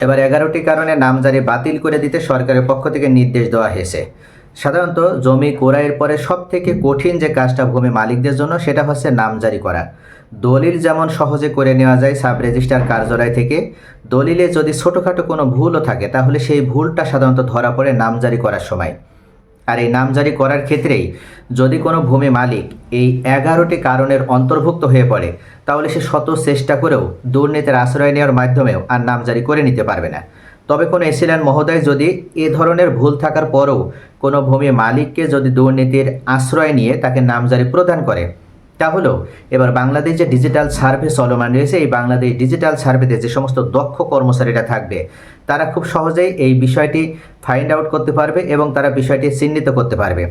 এবার এগারোটি কারণে নামজারি বাতিল করে দিতে সরকারের পক্ষ থেকে নির্দেশ দেওয়া হয়েছে। সাধারণত জমি ক্রয়ের পরে সব থেকে কঠিন যে কাজটা ভূমি মালিকদের জন্য সেটা হচ্ছে নামজারি করা। দলিল যেমন সহজে করে নেওয়া যায় সাব রেজিস্ট্রার কার্যালয় থেকে, দলিলে যদি ছোটোখাটো কোনো ভুলও থাকে তাহলে সেই ভুলটা সাধারণত ধরা পড়ে নামজারি করার সময়। আর এই নামজারি করার ক্ষেত্রেই যদি কোনো ভূমি মালিক এই এগারোটি কারণের অন্তর্ভুক্ত হয়ে পড়ে তাহলে সে শত চেষ্টা করেও দুর্নীতির আশ্রয় নেওয়ার মাধ্যমেও আর নামজারি করে নিতে পারবে না। তবে কোনো এসিল্যান্ড মহোদয়, যদি এ ধরনের ভুল থাকার পরও কোনো ভূমি মালিককে যদি দুর্নীতির আশ্রয় নিয়ে তাকে নামজারি প্রদান করে, তাহলেও এবার বাংলাদেশ যে ডিজিটাল সার্ভে চলমান রয়েছে, এই বাংলাদেশ ডিজিটাল সার্ভেতে যে সমস্ত দক্ষ কর্মচারীরা থাকবে, তারা খুব সহজেই এই বিষয়টি ফাইন্ড আউট করতে পারবে এবং তারা বিষয়টি চিহ্নিত করতে পারবে।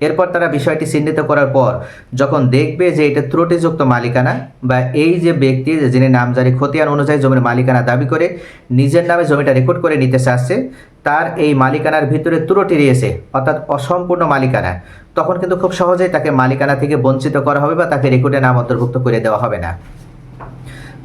এরপর তারা বিষয়টি চিহ্নিত করার পর যখন দেখবে যে এটা ত্রুটিযুক্ত মালিকানা বা এই যে ব্যক্তি যিনি নামজারি খতিয়ান অনুযায়ী জমির মালিকানা দাবি করে নিজের নামে জমিটা রেকর্ড করে নিতে চাচ্ছে, তার এই মালিকানার ভিতরে ত্রুটি রয়েছে, অর্থাৎ অসম্পূর্ণ মালিকানা, তখন কিন্তু খুব সহজেই তাকে মালিকানা থেকে বঞ্চিত করা হবে বা তাকে রেকর্ডে নাম অন্তর্ভুক্ত করে দেওয়া হবে না।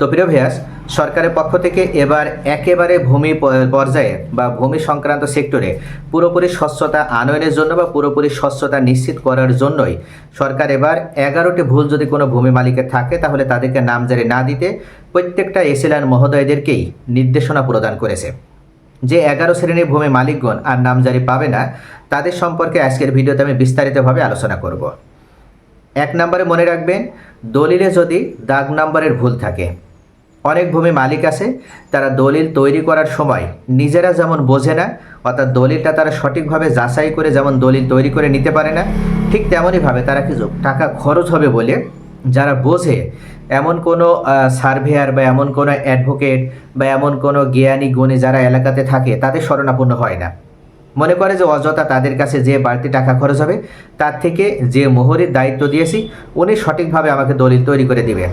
তো প্রিয় ভিয়াস সরকারের পক্ষ থেকে এবার একেবারে ভূমি পর্যায়ে বা ভূমি সংক্রান্ত সেক্টরে পুরোপুরি স্বচ্ছতা আনয়নের জন্য বা পুরোপুরি স্বচ্ছতা নিশ্চিত করার জন্যই সরকার এবার এগারোটি ভুল যদি কোনো ভূমি মালিকের থাকে, তাহলে তাদেরকে নামজারি না দিতে প্রত্যেকটা এসিলান মহোদয়দেরকেই নির্দেশনা প্রদান করেছে। যে এগারো শ্রেণির ভূমি মালিকগণ আর নামজারি পাবে না, তাদের সম্পর্কে আজকের ভিডিওতে আমি বিস্তারিতভাবে আলোচনা করব। এক নম্বরে মনে রাখবেন, দলিলে যদি দাগ নাম্বারের ভুল থাকে অনেক ভূমি মালিক আছে, তারা দলিল তৈরি করার সময় নিজেরা যেমন বোঝে না, অর্থাৎ দলিলটা তারা সঠিকভাবে যাচাই করে যেমন দলিল তৈরি করে নিতে পারে না, ঠিক তেমনইভাবে তারা কিছু টাকা খরচ হবে বলে যারা বোঝে, এমন কোনো সার্ভেয়ার বা এমন কোনো অ্যাডভোকেট বা এমন কোনো জ্ঞানী গুণী যারা এলাকাতে থাকে, তাদের শরণাপন্ন হয় না। মনে করে যে অযথা তাদের কাছে যে বাড়তি টাকা খরচ হবে, তার থেকে যে মোহরের দায়িত্ব দিয়েছি, উনি সঠিকভাবে আমাকে দলিল তৈরি করে দিবে।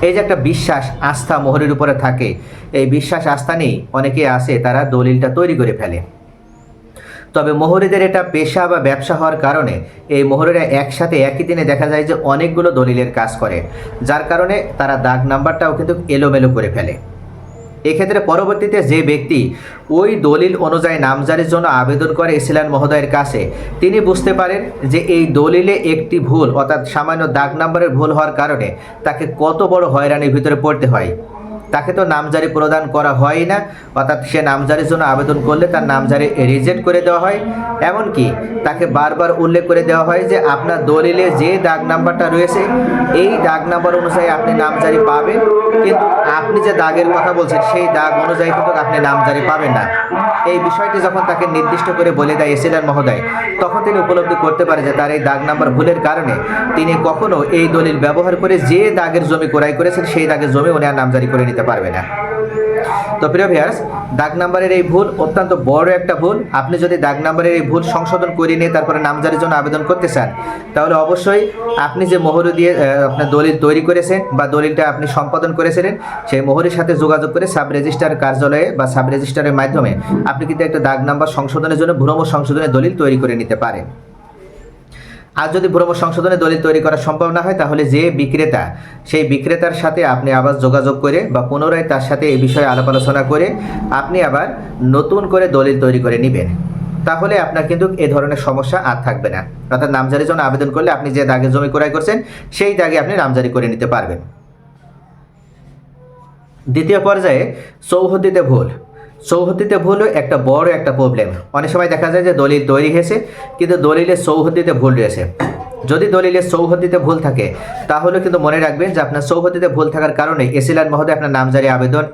এই যে একটা বিশ্বাস, আস্থা মোহরের উপরে থাকে, এই বিশ্বাস, আস্থা নেই, অনেকে আসে তারা দলিলটা তৈরি করে ফেলে। তবে মোহরিদের এটা পেশা বা ব্যবসা হওয়ার কারণে এই মোহরেরা একসাথে একই দিনে দেখা যায় যে অনেকগুলো দলিলের কাজ করে। যার কারণে তারা দাগ নাম্বারটাও কিন্তু এলোমেলো করে ফেলে। এক্ষেত্রে পরবর্তীতে যে ব্যক্তি ওই দলিল অনুযায়ী নামজারির জন্য আবেদন করে ইসলাম মহোদয়ের কাছে, তিনি বুঝতে পারেন যে এই দলিলে একটি ভুল, অর্থাৎ সামান্য দাগ নাম্বারের ভুল হওয়ার কারণে তাকে কত বড় হয়রানির ভিতরে পড়তে হয়। তাকে তো নামজারি প্রদান করা হয় না, অর্থাৎ সে নামজারির জন্য আবেদন করলে তার নামজারি রিজেক্ট করে দেওয়া হয়। এমনকি তাকে বারবার উল্লেখ করে দেওয়া হয় যে আপনার দলিলে যে দাগ নাম্বারটা রয়েছে, এই দাগ নাম্বার অনুযায়ী আপনি নামজারি পাবেন, কিন্তু আপনি যে দাগের কথা বলছেন, সেই দাগ অনুযায়ী কিন্তু আপনি নামজারি পাবেন না। এই বিষয়টি যখন তাকে নির্দিষ্ট করে বলে দেয় এসিলান মহোদয়, তখন তিনি উপলব্ধি করতে পারে যে তার এই দাগ নাম্বার ভুলের কারণে তিনি কখনো এই দলিল ব্যবহার করে যে দাগের জমি ক্রয় করেছেন, সেই দাগের জমি উনি আর নামজারি করে নিতে পারবে না। তো প্রিয় ভিয়ার্স দাগ নাম্বারের এই ভুল অত্যন্ত বড় একটা ভুল। আপনি যদি দাগ নাম্বারের এই ভুল সংশোধন করে নিয়ে তারপরে নামজারির জন্য আবেদন করতে চান, তাহলে অবশ্যই আপনি যে মোহর দিয়ে আপনার দলিল তৈরি করেছেন বা দলিলটা আপনি সম্পাদন করেছিলেন, সেই মোহরের সাথে যোগাযোগ করে সাব রেজিস্ট্রার কার্যালয়ে বা সাব রেজিস্ট্রারের মাধ্যমে আপনি কিন্তু একটা দাগ নাম্বার সংশোধনের জন্য ভ্রম সংশোধনের দলিল তৈরি করে নিতে পারেন। আর যদি ভ্রম সংশোধনে দলিল তৈরি করা সম্ভব না হয়, তাহলে যে বিক্রেতা, সেই বিক্রেতার সাথে আপনি আবার যোগাযোগ করে বা পুনরায় তার সাথে এই বিষয়ে আলাপ আলোচনা করে আপনি আবার নতুন করে দলিল তৈরি করে নেবেন। তাহলে আপনার কিন্তু এ ধরনের সমস্যা আর থাকবে না। অর্থাৎ নামজারির জন্য আবেদন করলে আপনি যে দাগে জমি ক্রয় করছেন, সেই দাগে আপনি নামজারি করে নিতে পারবেন। দ্বিতীয় পর্যায়ে চৌহদ্দিতে ভুল। চৌহদ্দিতে ভুল একটা বড় একটা প্রবলেম অনেক সময় দেখা যায় যে দলিল তৈরি হয়েছে, কিন্তু দলিলের সৌহদ্দিতে ভুল রয়েছে। যদি দলিলের সৌহদিতে ভুল থাকে, তাহলে কিন্তু মনে রাখবেন যে আপনার সৌহদিতে ভুল থাকার কারণে এসিলার মহোদয় আপনার নামজারি আবেদন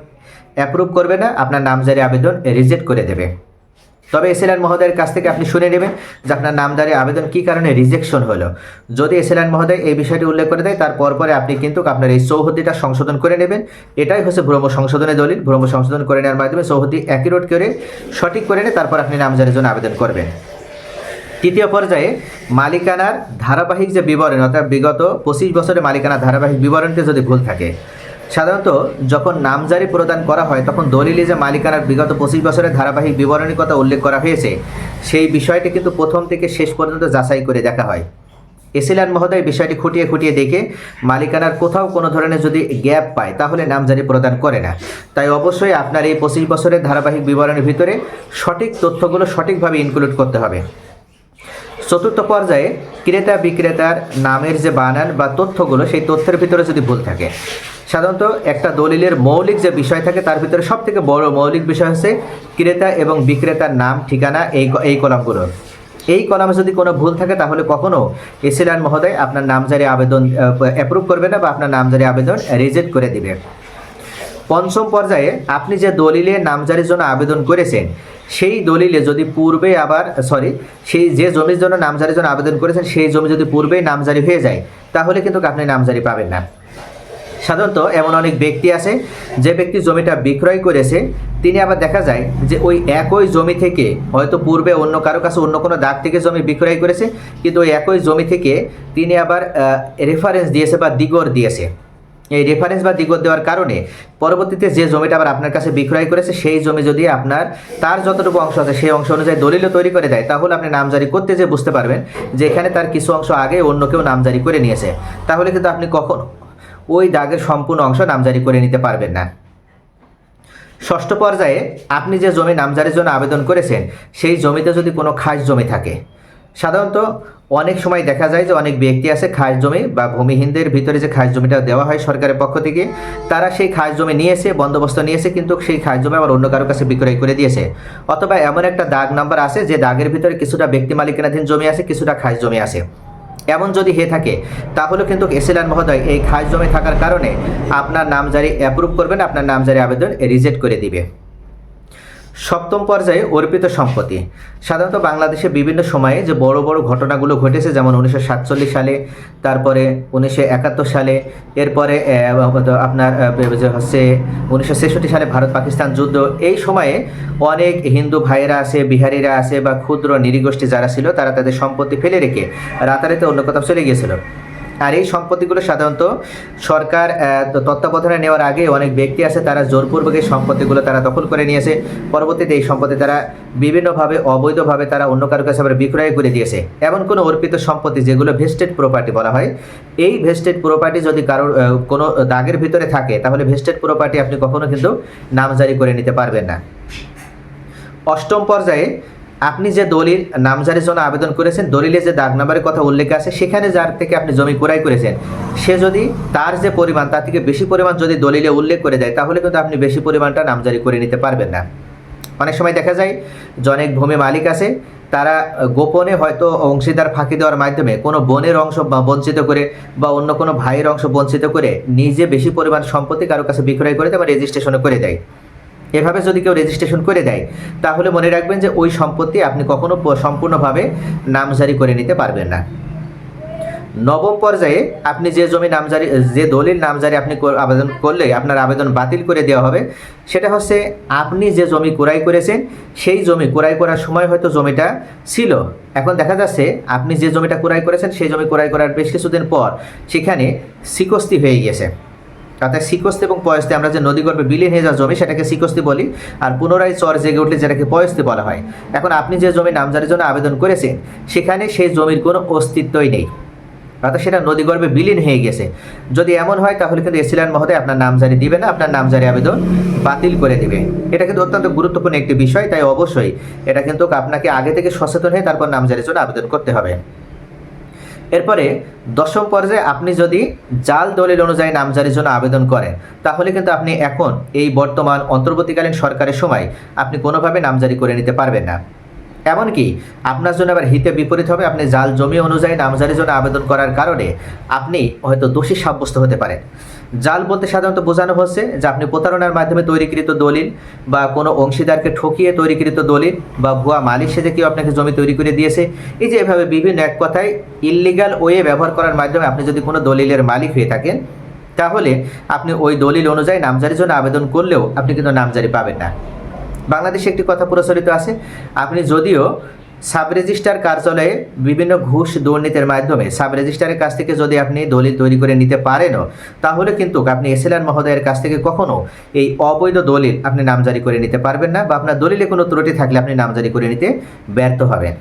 অ্যাপ্রুভ করবে না, আপনার নামজারি আবেদন রিজেক্ট করে দেবে। তবে এসএলআন মহোদয়ের কাছ থেকে আপনি শুনে নেবেন যে আপনার নামদারি আবেদন কী কারণে রিজেকশন হলো। যদি এসএলআন মহোদয় এই বিষয়টি উল্লেখ করে দেয় তারপর পরে আপনি কিন্তু আপনার এই চৌহদ্দিটা সংশোধন করে নেবেন। এটাই হচ্ছে ভ্রম সংশোধনের দলিল। ভ্রম সংশোধন করে নেওয়ার মাধ্যমে চৌহদ্দি অ্যাকিউরেট করে সঠিক করে নিয়ে তারপর আপনি নামজারির জন্য আবেদন করবেন। তৃতীয় পর্যায়ে মালিকানার ধারাবাহিক যে বিবরণ, অর্থাৎ বিগত পঁচিশ বছরে মালিকানার ধারাবাহিক বিবরণটি যদি ভুল থাকে সাধারণত যখন নামজারি প্রদান করা হয়, তখন দলিলে যে মালিকানার বিগত পঁচিশ বছরের ধারাবাহিক বিবরণীর কথা উল্লেখ করা হয়েছে, সেই বিষয়টি কিন্তু প্রথম থেকে শেষ পর্যন্ত যাচাই করে দেখা হয়। এসিলান মহোদয় বিষয়টি খুঁটিয়ে খুঁটিয়ে দেখে মালিকানার কোথাও কোনো ধরনের যদি গ্যাপ পায়, তাহলে নামজারি প্রদান করে না। তাই অবশ্যই আপনার এই পঁচিশ বছরের ধারাবাহিক বিবরণের ভিতরে সঠিক তথ্যগুলো সঠিকভাবে ইনক্লুড করতে হবে। চতুর্থ পর্যায়ে ক্রেতা বিক্রেতার নামের যে বানান বা তথ্যগুলো, সেই তথ্যের ভিতরে যদি ভুল থাকে সাধারণত একটা দলিলের মৌলিক যে বিষয় থাকে, তার ভিতরে সব থেকে বড় মৌলিক বিষয় হচ্ছে ক্রেতা এবং বিক্রেতার নাম, ঠিকানা, এই এই কলামগুলো। এই কলামে যদি কোনো ভুল থাকে, তাহলে কখনো এসিলান মহোদয় আপনার নামজারি আবেদন অ্যাপ্রুভ করবে না বা আপনার নামজারি আবেদন রিজেক্ট করে দিবে। পঞ্চম পর্যায়ে আপনি যে দলিলে নামজারির জন্য আবেদন করেছেন, সেই দলিলে যদি পূর্বে আবার সরি সেই যে জমির জন্য নামজারির জন্য আবেদন করেছেন, সেই জমি যদি পূর্বেই নামজারি হয়ে যায়, তাহলে কিন্তু আপনি নামজারি পাবেন না। সাধারণত এমন অনেক ব্যক্তি আছে, যে ব্যক্তি জমিটা বিক্রয় করেছে, তিনি আবার দেখা যায় যে ওই একই জমি থেকে, হয়তো পূর্বে অন্য কারও কাছে অন্য কোনো দাগ থেকে জমি বিক্রয় করেছে, কিন্তু ওই একই জমি থেকে তিনি আবার রেফারেন্স দিয়েছে বা দিগর দিয়েছে। এই রেফারেন্স বা দিগত দেওয়ার কারণে পরবর্তীতে যে জমিটা আবার আপনার কাছে বিক্রয় করেছে, সেই জমি যদি আপনার, তার যতটুকু অংশ আছে, সেই অংশ অনুযায়ী দলিল তৈরি করে দেয়, তাহলে আপনি নামজারি করতে যে বুঝতে পারবেন যে এখানে তার কিছু অংশ আগে অন্য কেউ নামজারি করে নিয়েছে। তাহলে কিন্তু আপনি কখন ওই দাগের সম্পূর্ণ অংশ নামজারি করে নিতে পারবেন না। ষষ্ঠ পর্যায়ে আপনি যে জমি নামজারির জন্য আবেদন করেছেন, সেই জমিতে যদি কোনো খাস জমি থাকে, সাধারণত অনেক সময় দেখা যায় যে অনেক ব্যক্তি আছে খাস জমি বা ভূমিহীনদের ভিতরে যে খাস জমিটা দেওয়া হয় সরকারের পক্ষ থেকে, তারা সেই খাস জমি নিয়েছে, বন্দোবস্ত নিয়েছে, কিন্তু সেই খাস জমি আবার অন্য কারোর কাছে বিক্রয় করে দিয়েছে। অথবা এমন একটা দাগ নাম্বার আছে যে দাগের ভিতরে কিছুটা ব্যক্তি মালিকানাধীন জমি আছে, কিছুটা খাস জমি আছে। এমন যদি হয়ে থাকে, তাহলে কিন্তু এসএলআর মহোদয় এই খাস জমে থাকার কারণে আপনার নামজারি অ্যাপ্রুভ করবেন, আপনার নামজারি আবেদন রিজেক্ট করে দিবে। সপ্তম পর্যায়ে অর্পিত সম্পত্তি। সাধারণত বাংলাদেশে বিভিন্ন সময়ে যে বড় বড় ঘটনাগুলো ঘটেছে, যেমন উনিশশো সাতচল্লিশ সালে, তারপরে উনিশশো একাত্তর সালে, এরপরে আপনার যে হচ্ছে উনিশশো ছেষট্টি সালে ভারত পাকিস্তান যুদ্ধ, এই সময়ে অনেক হিন্দু ভাইয়েরা আছে, বিহারিরা আছে বা ক্ষুদ্র নিরীগোষ্ঠী যারা ছিল, তারা তাদের সম্পত্তি ফেলে রেখে রাতারাতি অন্য কোথাও চলে গিয়েছিল। আর এই সম্পত্তিগুলো সাধারণত সরকার তত্ত্বাবধানে নেওয়ার আগে অনেক ব্যক্তি আছে, তারা জোরপূর্বক এই সম্পত্তিগুলো তারা দখল করে নিয়েছে পরবর্তীতে এই সম্পত্তি তারা বিভিন্নভাবে, অবৈধভাবে তারা অন্য কারও কাছে আবার বিক্রয় করে দিয়েছে এমন কোনো অর্পিত সম্পত্তি যেগুলো ভেস্টেড প্রপার্টি বলা হয়, এই ভেস্টেড প্রপার্টি যদি কারোর কোনো দাগের ভিতরে থাকে, তাহলে ভেস্টেড প্রপার্টি আপনি কখনো কিন্তু নামজারি করে নিতে পারবেন না। অষ্টম পর্যায়ে আপনি যে দলিল নামজারির জন্য আবেদন করেছেন, দলিলে যে দাগ নাম্বারের কথা উল্লেখ আছে, সেখানে যার থেকে আপনি জমি ক্রয় করেছেন, সে যদি তার যে পরিমাণ, তার থেকে বেশি পরিমাণ যদি দলিলে উল্লেখ করে দেয়, তাহলে কিন্তু আপনি বেশি পরিমাণটা নামজারি করে নিতে পারবেন না। অনেক সময় দেখা যায় যে অনেক ভূমি মালিক আছে, তারা গোপনে হয়তো অংশীদার ফাঁকি দেওয়ার মাধ্যমে কোনো বোনের অংশ বঞ্চিত করে বা অন্য কোনো ভাইয়ের অংশ বঞ্চিত করে নিজে বেশি পরিমাণ সম্পত্তি কারও কাছে বিক্রয় করে দেয় বা রেজিস্ট্রেশনও করে দেয়। এভাবে যদি কেউ রেজিস্ট্রেশন করে দেয়, তাহলে মনে রাখবেন যে ওই সম্পত্তি আপনি কখনো সম্পূর্ণভাবে নামজারি করে নিতে পারবেন না। নবম পর্যায়ে আপনি যে জমি নামজারি, যে দলিল নামজারি আপনি আবেদন করলে আপনার আবেদন বাতিল করে দেওয়া হবে, সেটা হচ্ছে আপনি যে জমি ক্রয় করেছেন, সেই জমি ক্রয় করার সময় হয়তো জমিটা ছিল। এখন দেখা যাচ্ছে আপনি যে জমিটা ক্রয় করেছেন, সেই জমি ক্রয় করার বেশ কিছুদিন পর সেখানে সিকস্তি হয়ে গেছে অর্থাৎ শিকস্তি এবং পয়স্তি আমরা যে নদীগর্ভে বিলীন হয়ে যাওয়া জমি সেটাকে সিকস্তি বলি, আর পুনরায় চর জেগে উঠলে যেটাকে পয়স্তি বলা হয়। এখন আপনি যে জমি নামজারির জন্য আবেদন করেছেন, সেখানে সেই জমির কোনো অস্তিত্বই নেই। অর্থাৎ সেটা নদীগর্ভে বিলীন হয়ে গেছে। যদি এমন হয়, তাহলে কিন্তু এসিলান মহোদয় আপনার নামজারি দিবে না, আপনার নামজারি আবেদন বাতিল করে দিবে। এটা কিন্তু অত্যন্ত গুরুত্বপূর্ণ একটি বিষয়, তাই অবশ্যই এটা কিন্তু আপনাকে আগে থেকে সচেতন হয়ে তারপর নামজারির জন্য আবেদন করতে হবে। এরপরে দশম পর্যায়ে আপনি যদি জাল দলিল অনুযায়ী নামজারির জন্য আবেদন করেন, তাহলে কিন্তু আপনি এখন এই বর্তমান অন্তর্বর্তীকালীন সরকারের সময় আপনি কোনোভাবে নামজারি করে নিতে পারবেন না। এমনকি আপনার জন্য আবার হিতে বিপরীত হবে, আপনি জাল জমি অনুযায়ী নামজারির জন্য আবেদন করার কারণে আপনি হয়তো দোষী সাব্যস্ত হতে পারেন। জাল বলতে সাধারণত বোঝানো হচ্ছে যে আপনি প্রতারণার মাধ্যমে তৈরিকৃত দলিল বা কোনো অংশীদারকে ঠকিয়ে তৈরিকৃত দলিল বা ভুয়া মালিক সেজে কেউ আপনাকে জমি তৈরি করে দিয়েছে। এই যে এভাবে বিভিন্ন এক কথায় ইললিগাল ওয়ে ব্যবহার করার মাধ্যমে আপনি যদি কোনো দলিলের মালিক হয়ে থাকেন, তাহলে আপনি ওই দলিল অনুযায়ী নামজারির জন্য আবেদন করলেও আপনি কিন্তু নামজারি পাবেন না। বাংলাদেশে একটি কথা প্রচলিত আছে, আপনি যদিও সাব রেজিস্ট্রার কার্যালয়ে বিভিন্ন ঘুষ দুর্নীতির মাধ্যমে সাব রেজিস্ট্রারের কাছ থেকে যদি আপনি দলিল তৈরি করে নিতে পারেন তাহলে কিন্তু আপনি এসএলআর মহোদয়ের কাছ থেকে কখনো এই অবৈধ দলিল আপনি নামজারি করে নিতে পারবেন না বা আপনার দলিলে কোনো ত্রুটি থাকলে আপনি নামজারি করে নিতে ব্যর্থ হবেন।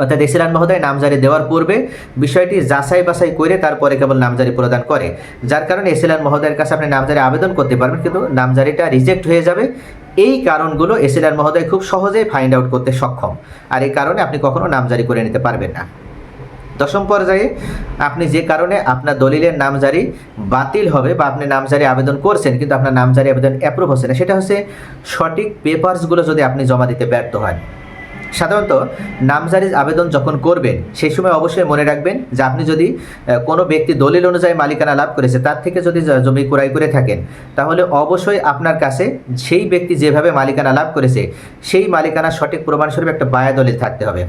অর্থাৎ এসিলান মহোদয় নামজারি দেওয়ার পূর্বে বিষয়টি যাচাই বাছাই করে তারপরে কেবল নামজারি প্রদান করে। যার কারণে এসিলান মহোদয়ের কাছে আপনি নামজারি আবেদন করতে পারবেন, কিন্তু নামজারিটা রিজেক্ট হয়ে যাবে। এই কারণগুলো এসিলান মহোদয় খুব সহজেই ফাইন্ড আউট করতে সক্ষম। আর এই কারণে আপনি কখনো নামজারি করে নিতে পারবেন না। দশম পর্যায়ে আপনি যে কারণে আপনার দলিলের নামজারি বাতিল হবে বা আপনি নামজারি আবেদন করছেন, কিন্তু আপনার নামজারি আবেদন অ্যাপ্রুভ হচ্ছে না, সেটা হচ্ছে সঠিক পেপারসগুলো যদি আপনি জমা দিতে ব্যর্থ হন। সাধারণত নামজারির আবেদন যখন করবেন, সেই সময় অবশ্যই মনে রাখবেন যে আপনি যদি কোনো ব্যক্তি দলিল অনুযায়ী মালিকানা লাভ করেছে, তার থেকে যদি জমি ক্রয় করে থাকেন, তাহলে অবশ্যই আপনার কাছে সেই ব্যক্তি যেভাবে মালিকানা লাভ করেছে, সেই মালিকানা সঠিক প্রমাণস্বরূপ একটা বায়া দলিল থাকতে হবে।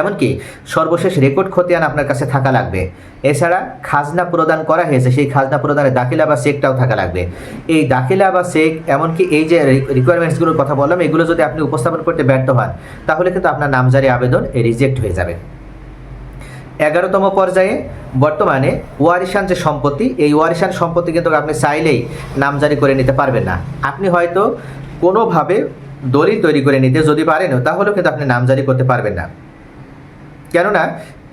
এমনকি সর্বশেষ রেকর্ড খতিয়ান আপনার কাছে থাকা লাগবে। এছাড়া খাজনা প্রদান করা হয়েছে, সেই খাজনা প্রদানের দাখিলা বা চেকটাও থাকা লাগবে। এই দাখিলা বা চেক, এমনকি এই যে রিকোয়ারমেন্টসগুলোর কথা বললাম, এগুলো যদি আপনি উপস্থাপন করতে ব্যর্থ হন, তাহলে কিন্তু আপনার নামজারি আবেদন রিজেক্ট হয়ে যাবে। এগারোতম পর্যায়ে বর্তমানে ওয়ারিশান যে সম্পত্তি, এই ওয়ারিশান সম্পত্তি কিন্তু আপনি চাইলেই নামজারি করে নিতে পারবেন না। আপনি হয়তো কোনোভাবে দলিল তৈরি করে নিতে যদি পারেন তাহলেও কিন্তু আপনি নামজারি করতে পারবেন না। কেননা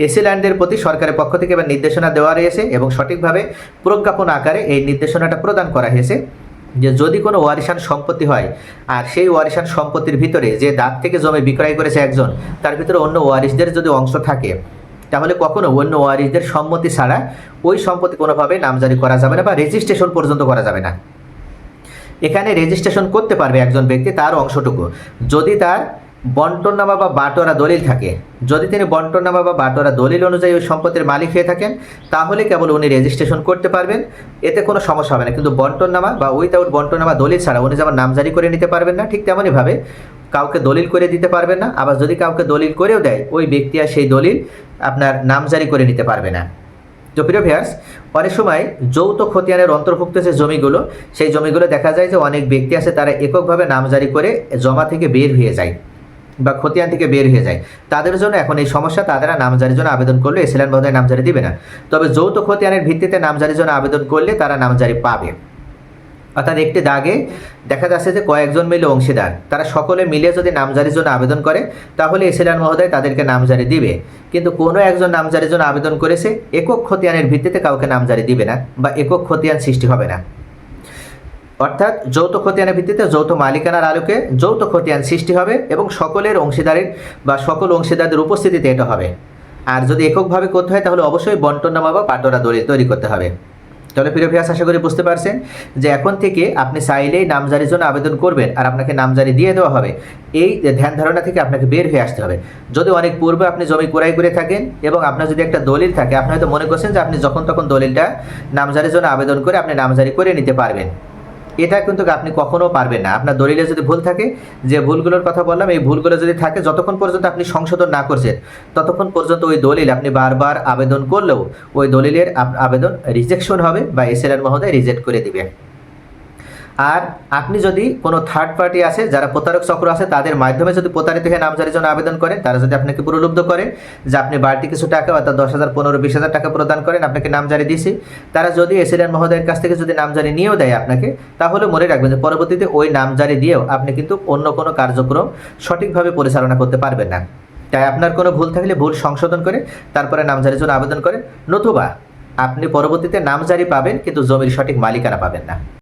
এসি ল্যান্ডের প্রতি সরকারের পক্ষ থেকে এবার নির্দেশনা দেওয়া রয়েছে এবং সঠিকভাবে প্রজ্ঞাপন আকারে এই নির্দেশনাটা প্রদান করা হয়েছে যে যদি কোনো ওয়ারিশান সম্পত্তি হয় আর সেই ওয়ারিশান সম্পত্তির ভিতরে যে দাঁত থেকে জমি বিক্রয় করেছে একজন, তার ভিতরে অন্য ওয়ারিশদের যদি অংশ থাকে, তাহলে কখনো অন্য ওয়ারিশদের সম্মতি ছাড়া ওই সম্পত্তি কোনোভাবে নামজারি করা যাবে না বা রেজিস্ট্রেশন পর্যন্ত করা যাবে না। এখানে রেজিস্ট্রেশন করতে পারবে একজন ব্যক্তি তার অংশটুকু। যদি তার বন্টননামা বা বাটোয়ারা দলিল থাকে। যদি তিনি বন্টননামা বা বাটোয়ারা দলিল অনুযায়ী ওই সম্পত্তির মালিক হয়ে থাকেন, তাহলে কেবল উনি রেজিস্ট্রেশন করতে পারবেন। এতে কোনো সমস্যা হবে না। কিন্তু বন্টননামা বা উইথাউট বন্টননামা দলিল ছাড়া উনি যেমন নামজারি করে নিতে পারবেন না, ঠিক তেমনইভাবে কাউকে দলিল করে দিতে পারবেন না। আবার যদি কাউকে দলিল করেও দেয়, ওই ব্যক্তি আর সেই দলিল আপনার নামজারি করে নিতে পারবে না। তো প্রিয় ভিয়ার্স অনেক সময় যৌথ খতিয়ানের অন্তর্ভুক্ত যে জমিগুলো, সেই জমিগুলো দেখা যায় যে অনেক ব্যক্তি আছে, তারা এককভাবে নামজারি করে জমা থেকে বের হয়ে যায়। বা খতিয়ান থেকে বের হয়ে যায়। তাদের জন্য এখন এই সমস্যা, তাদের নামজারির জন্য আবেদন করলে এসিলান মহোদয় নামজারি দিবে না। তবে যৌথ খতিয়ানের ভিত্তিতে নামজারির জন্য আবেদন করলে তারা নামজারি পাবে। অর্থাৎ একটি দাগে দেখা যাচ্ছে যে কয়েকজন মিলে অংশীদার। তারা সকলে মিলে যদি নামজারির জন্য আবেদন করে, তাহলে এসিলান মহোদয় তাদেরকে নামজারি দিবে। কিন্তু কোনো একজন নামজারির জন্য আবেদন করেছে, একক খতিয়ানের ভিত্তিতে কাউকে নামজারি দিবে না বা একক খতিয়ান সৃষ্টি হবে না। অর্থাৎ যৌথ খতিয়ানের ভিত্তিতে যৌথ মালিকানার আলোকে যৌথ খতিয়ান সৃষ্টি হবে এবং সকলের অংশীদারের বা সকল অংশীদারদের উপস্থিতিতে এটা হবে। আর যদি এককভাবে করতে হয়, তাহলে অবশ্যই বন্টননামা বা পাটোরা দলিল তৈরি করতে হবে। তাহলে প্রিয় ভিয়াস আশা করি বুঝতে পারছেন যে এখন থেকে আপনি চাইলেই নামজারির জন্য আবেদন করবেন আর আপনাকে নামজারি দিয়ে দেওয়া হবে। এই ধ্যান ধারণা থেকে আপনাকে বের হয়ে আসতে হবে। যদি অনেক পূর্বে আপনি জমি ক্রয় করে থাকেন এবং আপনার যদি একটা দলিল থাকে, আপনি হয়তো মনে করছেন যে আপনি যখন তখন দলিলটা নামজারির জন্য আবেদন করে আপনি নামজারি করে নিতে পারবেন। এটা কিন্তু আপনি কখনো পারবেন না। আপনার দলিলে যদি ভুল থাকে, যে ভুলগুলোর কথা বললাম, এই ভুলগুলো যদি থাকে, যতক্ষণ পর্যন্ত আপনি সংশোধন না করছেন, ততক্ষণ পর্যন্ত ওই দলিল আপনি বারবার আবেদন করলেও ওই দলিলের আবেদন রিজেকশন হবে বা এসএলআর মহোদয় রিজেক্ট করে দিবে। আর আপনি যদি কোনো থার্ড পার্টি আছে যারা প্রতারক চক্র আছে, তাদের মাধ্যমে যদি প্রতারিত হয়ে নামজারির জন্য আবেদন করেন, তারা যদি আপনাকে প্রলুব্ধ করে যে আপনি বাড়তি কিছু টাকা, অর্থাৎ দশ হাজার, পনেরো, বিশ হাজার টাকা প্রদান করেন, আপনাকে নামজারি দিছি তারা যদি এসিডেন্ট মহোদয়ের কাছ থেকে যদি নামজারি নিয়েও দেয় আপনাকে, তাহলে মনে রাখবেন যে পরবর্তীতে ওই নামজারি দিয়েও আপনি কিন্তু অন্য কোনো কার্যক্রম সঠিকভাবে পরিচালনা করতে পারবেন না। তাই আপনার কোনো ভুল থাকলে ভুল সংশোধন করে, তারপরে নামজারির জন্য আবেদন করেন, নতুবা আপনি পরবর্তীতে নামজারি পাবেন, কিন্তু জমির সঠিক মালিকানা পাবেন না।